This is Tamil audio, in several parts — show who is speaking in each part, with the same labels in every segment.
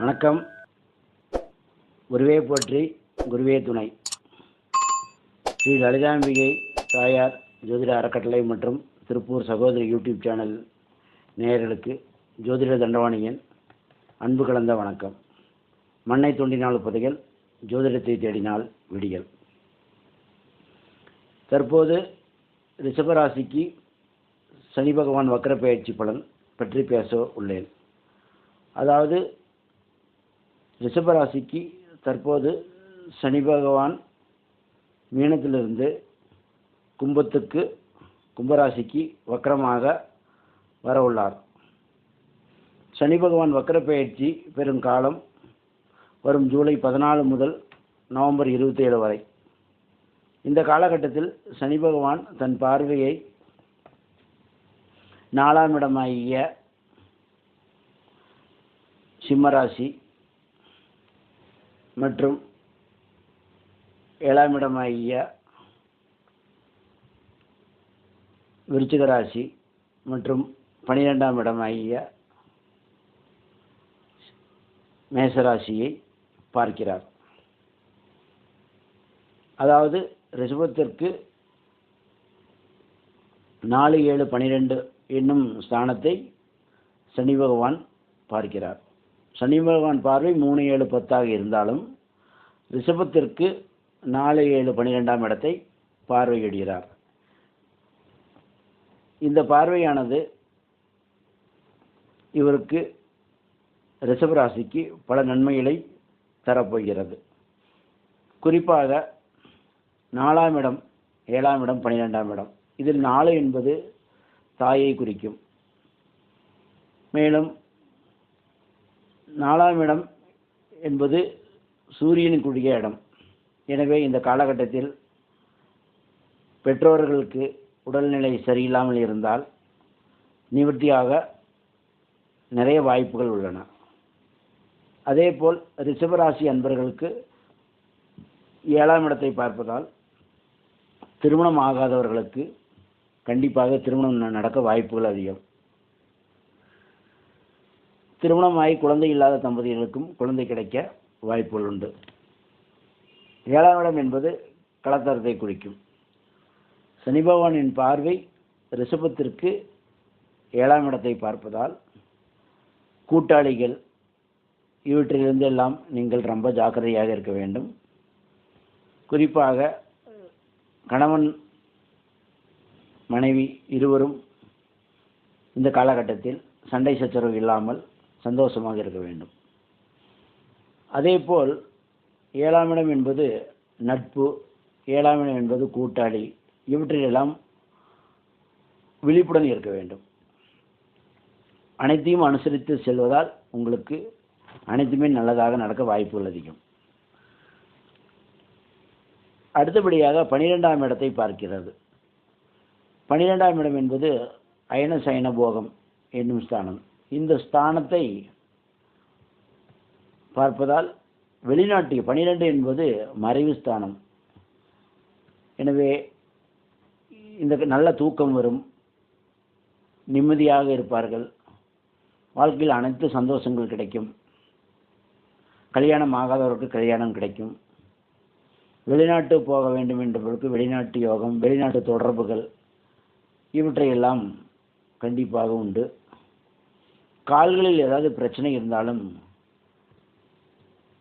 Speaker 1: வணக்கம். குருவே போற்றி குருவே துணை. ஸ்ரீ லலிதாம்பிகை தாயார் ஜோதிட அறக்கட்டளை மற்றும் திருப்பூர் சகோதரி யூடியூப் சேனல் நேயர்களுக்கு ஜோதிட தண்டவாணியின் அன்பு கலந்த வணக்கம். மண்ணை தோண்டினால் புதைகள் ஜோதிடத்தை தேடினால் விடிகள் தற்போது ரிஷபராசிக்கு சனி பகவான் வக்கர பயிற்சி பலன் பற்றி பேச உள்ளேன். அதாவது ரிஷபராசிக்கு தற்போது சனி பகவான் மீனத்திலிருந்து கும்பத்துக்கு கும்பராசிக்கு வக்கரமாக வர உள்ளார் சனி பகவான் வக்கரப்பெயர்ச்சி பயிற்சி பெறும் காலம் வரும் ஜூலை பதினாலு முதல் நவம்பர் இருபத்தி ஏழு வரை. இந்த காலகட்டத்தில் சனி பகவான் தன் பார்வையை நாலாம் இடமாகிய சிம்மராசி மற்றும் ஏழாம் இடமாகிய விருச்சிக ராசி மற்றும் பனிரெண்டாம் இடமாகிய மேசராசியை பார்க்கிறார். அதாவது ரிஷபத்திற்கு நாலு ஏழு பனிரெண்டு என்னும் ஸ்தானத்தை சனி பகவான் பார்க்கிறார். சனி பகவான் பார்வை மூணு ஏழு பத்தாக இருந்தாலும் ரிஷபத்திற்கு நாலு ஏழு பனிரெண்டாம் இடத்தை பார்வையிடுகிறார். இந்த பார்வையானது இவருக்கு ரிஷபராசிக்கு பல நன்மைகளை தரப்போகிறது. குறிப்பாக நாலாம் இடம் ஏழாம் இடம் பன்னிரெண்டாம் இடம். இதில் நாலு என்பது தாயை குறிக்கும். மேலும் நாலாம் இடம் என்பது சூரியனுக்குரிய இடம். எனவே இந்த காலகட்டத்தில் பெற்றோர்களுக்கு உடல்நிலை சரியில்லாமல் இருந்தால் நிவர்த்தியாக நிறைய வாய்ப்புகள் உள்ளன. அதேபோல் ரிஷபராசி அன்பர்களுக்கு ஏழாம் இடத்தை பார்ப்பதால் திருமணம் ஆகாதவர்களுக்கு கண்டிப்பாக திருமணம் ந- நடக்க வாய்ப்புகள் அதிகம். திருமணமாகி குழந்தை இல்லாத தம்பதிகளுக்கும் குழந்தை கிடைக்க வாய்ப்புகள் உண்டு. ஏழாம் இடம் என்பது கலத்தரத்தை குறிக்கும். சனி பகவானின் பார்வை ரிஷபத்திற்கு ஏழாம் இடத்தை பார்ப்பதால் கூட்டாளிகள் இவற்றிலிருந்து எல்லாம் நீங்கள் ரொம்ப ஜாக்கிரதையாக இருக்க வேண்டும். குறிப்பாக கணவன் மனைவி இருவரும் இந்த காலகட்டத்தில் சண்டை சச்சரவு இல்லாமல் சந்தோஷமாக இருக்க வேண்டும். அதேபோல் ஏழாம் இடம் என்பது நட்பு ஏழாம் இடம் என்பது கூட்டாளி இவற்றிலெல்லாம் விழிப்புடன் இருக்க வேண்டும். அனைத்தையும் அனுசரித்து செல்வதால் உங்களுக்கு அனைத்துமே நல்லதாக நடக்க வாய்ப்புகள் அதிகம். அடுத்தபடியாக பனிரெண்டாம் இடத்தை பார்க்கிறது. பனிரெண்டாம் இடம் என்பது அயன சயன போகம் என்னும் ஸ்தானம். இந்த ஸ்தானத்தை பார்ப்பதால் வெளிநாட்டு பனிரெண்டு என்பது மறைவு ஸ்தானம். எனவே இந்த நல்ல தூக்கம் வரும். நிம்மதியாக இருப்பார்கள். வாழ்க்கையில் அனைத்து சந்தோஷங்கள் கிடைக்கும். கல்யாணம் ஆகாதவருக்கு கல்யாணம் கிடைக்கும். வெளிநாட்டு போக வேண்டும் என்றவர்களுக்கு வெளிநாட்டு யோகம் வெளிநாட்டு தொடர்புகள் இவற்றையெல்லாம் கண்டிப்பாக உண்டு. கால்களில் ஏதாவது பிரச்சனை இருந்தாலும்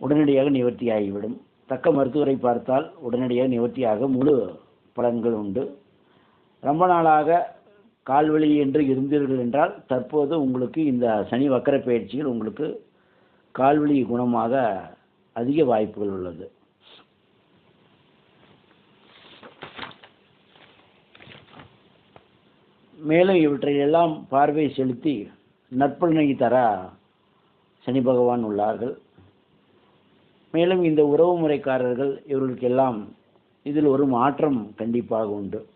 Speaker 1: உடனடியாக நிவர்த்தி ஆகிவிடும் தக்க மருத்துவரை பார்த்தால் உடனடியாக நிவர்த்தியாக முழு பலன்கள் உண்டு. ரொம்ப நாளாக கால்வழி என்று இருந்தீர்கள் என்றால் தற்போது உங்களுக்கு இந்த சனி வக்கர பயிற்சியில் உங்களுக்கு கால்வழி குணமாக அதிக வாய்ப்புகள் உள்ளது. மேலும் இவற்றையெல்லாம் பார்வை செலுத்தி நற்பலனை தர சனி பகவான் உள்ளார்கள். மேலும் இந்த உறவு முறைக்காரர்கள் இவர்களுக்கெல்லாம் இதில் ஒரு மாற்றம் கண்டிப்பாக உண்டு.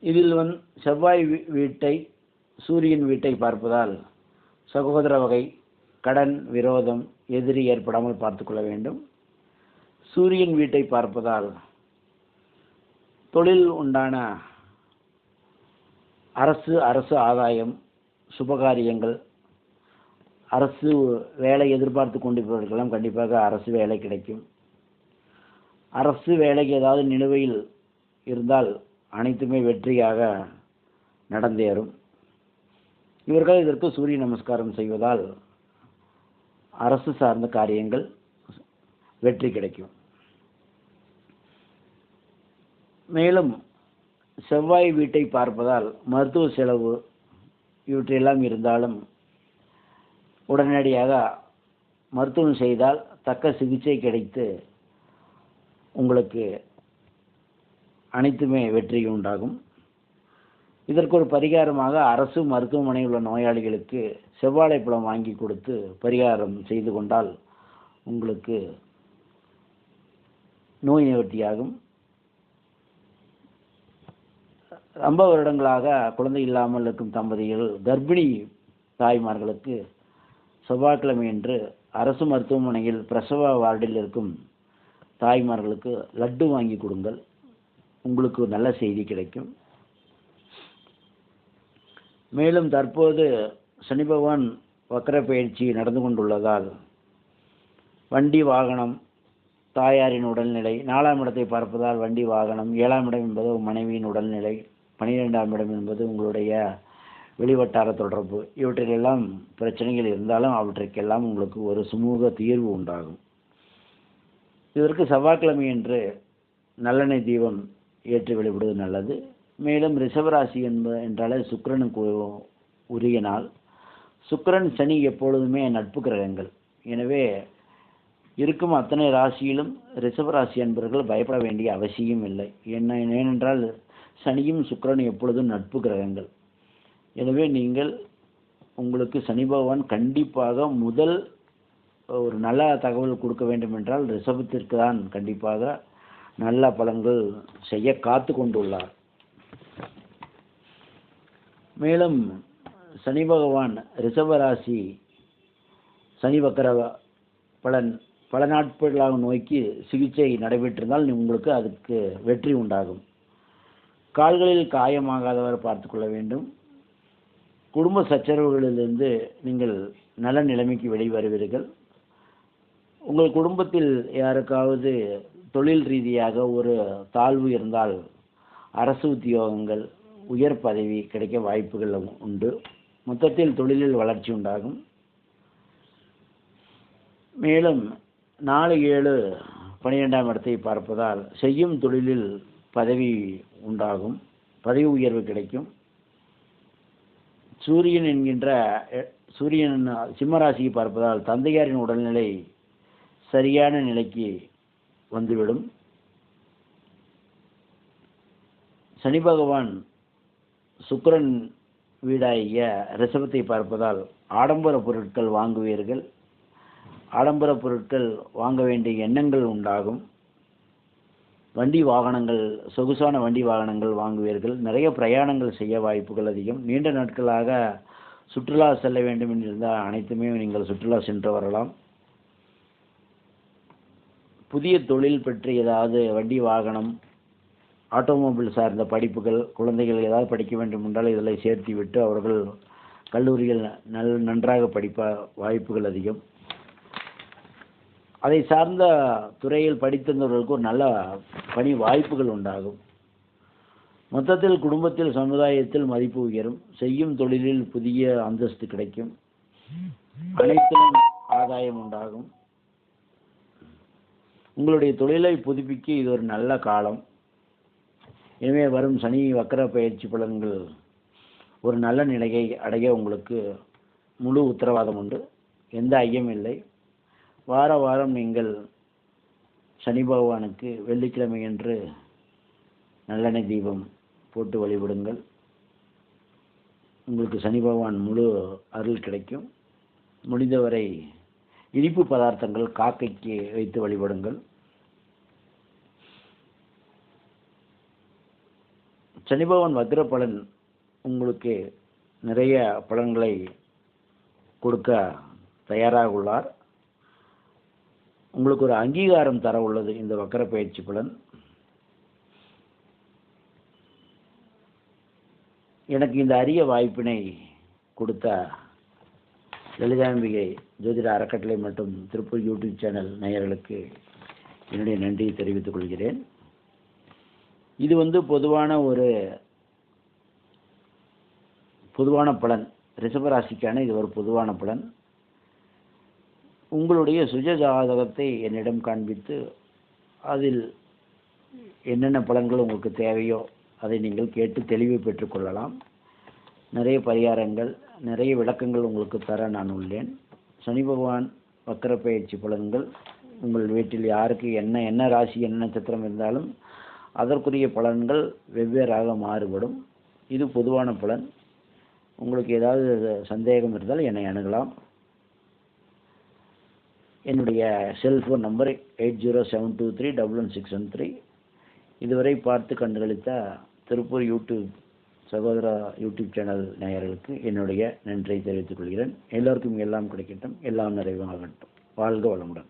Speaker 1: இதில் வந் செவ்வாய் வீ- வீட்டை சூரியன் வீட்டை பார்ப்பதால் சகோதர வகை கடன் விரோதம் எதிரி ஏற்படாமல் பார்த்துக்கொள்ள வேண்டும். சூரியன் வீட்டை பார்ப்பதால் தொழில் உண்டான அரசு அரசு ஆதாயம் சுபகாரியங்கள் அரசு வேலை எதிர்பார்த்து கொண்டிருப்பவர்களுக்கெல்லாம் கண்டிப்பாக அரசு வேலை கிடைக்கும். அரசு வேலைக்கு ஏதாவது நிலுவையில் இருந்தால் அனைத்துமே வெற்றியாக நடந்தேறும். இவர்கள் இதற்கு சூரிய நமஸ்காரம் செய்வதால் அரசு சார்ந்த காரியங்கள் வெற்றி கிடைக்கும். மேலும் செவ்வாய் வீட்டை பார்ப்பதால் மருத்துவ செலவு இவற்றையெல்லாம் இருந்தாலும் உடனடியாக மருத்துவம் செய்தால் தக்க சிகிச்சை கிடைத்து உங்களுக்கு அனைத்துமே வெற்றி உண்டாகும். இதற்கு ஒரு பரிகாரமாக அரசு மருத்துவமனையில் உள்ள நோயாளிகளுக்கு செவ்வாழைப்பழம் வாங்கி கொடுத்து பரிகாரம் செய்து கொண்டால் உங்களுக்கு நோய் நிவர்த்தியாகும். ரொம்ப வருடங்களாக குழந்தை இல்லாமல் இருக்கும் தம்பதிகள் கர்ப்பிணி தாய்மார்களுக்கு செவ்வாய்க்கிழமையன்று அரசு மருத்துவமனையில் பிரசவ வார்டில் இருக்கும் தாய்மார்களுக்கு லட்டு வாங்கி கொடுங்கள். உங்களுக்கு நல்ல செய்தி கிடைக்கும். மேலும் தற்போது சனி பகவான் வக்கர பயிற்சி நடந்து கொண்டுள்ளதால் வண்டி வாகனம் தாயாரின் உடல்நிலை நாலாம் இடத்தை பார்ப்பதால் வண்டி வாகனம் ஏழாம் இடம் என்பது மனைவியின் உடல்நிலை பனிரெண்டாம் இடம் என்பது உங்களுடைய வெளிவட்டார தொடர்பு. இவற்றிலெல்லாம் பிரச்சனைகள் இருந்தாலும் அவற்றுக்கெல்லாம் உங்களுக்கு ஒரு சுமூக தீர்வு உண்டாகும். இதற்கு செவ்வாய்க்கிழமை என்று நல்லெண்ணெய் தீபம் ஏற்றி வழிபடுவது நல்லது. மேலும் ரிஷபராசி என்ப என்றாலே சுக்கரனுக்கு உரிய நாள். சுக்கரன் சனி எப்பொழுதுமே நட்பு கிரகங்கள். எனவே இருக்கும் அத்தனை ராசியிலும் ரிஷபராசி என்பவர்கள் பயப்பட வேண்டிய அவசியம் இல்லை. என்ன ஏனென்றால் சனியும் சுக்கிரனும் எப்பொழுதும் நட்பு கிரகங்கள். எனவே நீங்கள் உங்களுக்கு சனி பகவான் கண்டிப்பாக முதல் ஒரு நல்ல தகவல் கொடுக்க வேண்டும் என்றால் ரிஷபத்திற்கு தான் கண்டிப்பாக நல்ல பலன்கள் செய்ய காத்து கொண்டுள்ளார். மேலும் சனி பகவான் ரிஷபராசி சனி வக்கர பலன் பல நாட்களாக நோய்க்கு சிகிச்சை நடைபெற்றிருந்தால் உங்களுக்கு அதுக்கு வெற்றி உண்டாகும். கால்களில் காயமாகாதவர் பார்த்துக்கொள்ள வேண்டும். குடும்ப சச்சரவுகளிலிருந்து நீங்கள் நல்ல நிலைமைக்கு வெளிவருவீர்கள். உங்கள் குடும்பத்தில் யாருக்காவது தொழில் ரீதியாக ஒரு தாழ்வு இருந்தால் அரசு உத்தியோகங்கள் உயர் பதவி கிடைக்க வாய்ப்புகள் உண்டு. மொத்தத்தில் தொழிலில் வளர்ச்சி உண்டாகும். மேலும் நாலு ஏழு பனிரெண்டாம் இடத்தை பார்ப்பதால் செய்யும் தொழிலில் பதவி உண்டாகும். பதவி உயர்வு கிடைக்கும். சூரியன் என்கின்ற சூரியன் சிம்மராசியை பார்ப்பதால் தந்தையாரின் உடல்நிலை சரியான நிலைக்கு வந்துவிடும். சனி பகவான் சுக்கரன் வீடாகிய ரிசபத்தை பார்ப்பதால் ஆடம்பர பொருட்கள் வாங்குவீர்கள். ஆடம்பர பொருட்கள் வாங்க வேண்டிய எண்ணங்கள் உண்டாகும். வண்டி வாகனங்கள் சொகுசான வண்டி வாகனங்கள் வாங்குவீர்கள். நிறைய பிரயாணங்கள் செய்ய வாய்ப்புகள் அதிகம். நீண்ட நாட்களாக சுற்றுலா செல்ல வேண்டும் என்றிருந்தால் அனைத்துமே நீங்கள் சுற்றுலா சென்று வரலாம். புதிய தொழில் பற்றி ஏதாவது வண்டி வாகனம் ஆட்டோமொபைல் சார்ந்த படிப்புகள் குழந்தைகள் ஏதாவது படிக்க வேண்டும் என்றால் இதில் சேர்த்து விட்டு அவர்கள் கல்லூரிகள் நல் நன்றாக படிப்ப வாய்ப்புகள் அதிகம். அதை சார்ந்த துறையில் படித்திருந்தவர்களுக்கு ஒரு நல்ல பணி வாய்ப்புகள் உண்டாகும். மொத்தத்தில் குடும்பத்தில் சமுதாயத்தில் மதிப்பு உயரும். செய்யும் தொழிலில் புதிய அந்தஸ்து கிடைக்கும். அனைத்திலும் ஆதாயம் உண்டாகும். உங்களுடைய தொழிலை புதுப்பிக்க இது ஒரு நல்ல காலம். எனவே வரும் சனி வக்கர பயிற்சி பலன்கள் ஒரு நல்ல நிலையை அடைய உங்களுக்கு முழு உத்தரவாதம் உண்டு. எந்த ஐயம் இல்லை. வார வாரம் நீங்கள் சனி பகவானுக்கு வெள்ளிக்கிழமை என்று நல்லெண்ணெய் தீபம் போட்டு வழிபடுங்கள். உங்களுக்கு சனி பகவான் முழு அருள் கிடைக்கும். முடிந்தவரை இனிப்பு பதார்த்தங்கள் காக்கைக்கு வைத்து வழிபடுங்கள். சனி பகவான் வக்ர பலன் உங்களுக்கு நிறைய பலன்களை கொடுக்க தயாராக உள்ளார். உங்களுக்கு ஒரு அங்கீகாரம் தர உள்ளது இந்த வக்கர பயிற்சி பலன். எனக்கு இந்த அரிய வாய்ப்பினை கொடுத்த லலிதாம்பிகை ஜோதிட அறக்கட்டளை மற்றும் திருப்பூர் யூடியூப் சேனல் நேயர்களுக்கு என்னுடைய நன்றியை தெரிவித்துக் கொள்கிறேன். இது வந்து பொதுவான ஒரு பொதுவான பலன். ரிஷபராசிக்கான இது ஒரு பொதுவான பலன். உங்களுடைய சுய ஜாதகத்தை என்னிடம் காண்பித்து அதில் என்னென்ன பலன்கள் உங்களுக்கு தேவையோ அதை நீங்கள் கேட்டு தெளிவு பெற்றுக்கொள்ளலாம் நிறைய பரிகாரங்கள் நிறைய விளக்கங்கள் உங்களுக்கு தர நான் உள்ளேன். சனி பகவான் வக்கர பயிற்சி பலன்கள் உங்கள் வீட்டில் யாருக்கு என்ன என்ன ராசி என்ன நட்சத்திரம் இருந்தாலும் அதற்குரிய பலன்கள் வெவ்வேறாக மாறுபடும். இது பொதுவான பலன். உங்களுக்கு ஏதாவது சந்தேகம் இருந்தால் என்னை அணுகலாம். என்னுடைய cellphone number eight zero seven two three double one six one three இதுவரை பார்த்து கண்டுகளித்த திருப்பூர் யூடியூப் சகோதரா யூடியூப் சேனல் நேயர்களுக்கு என்னுடைய நன்றியை தெரிவித்துக் கொள்கிறேன். எல்லோருக்கும் எல்லாம் கிடைக்கட்டும். எல்லாம் நிறைவாகட்டும். வாழ்க வளமுடன்.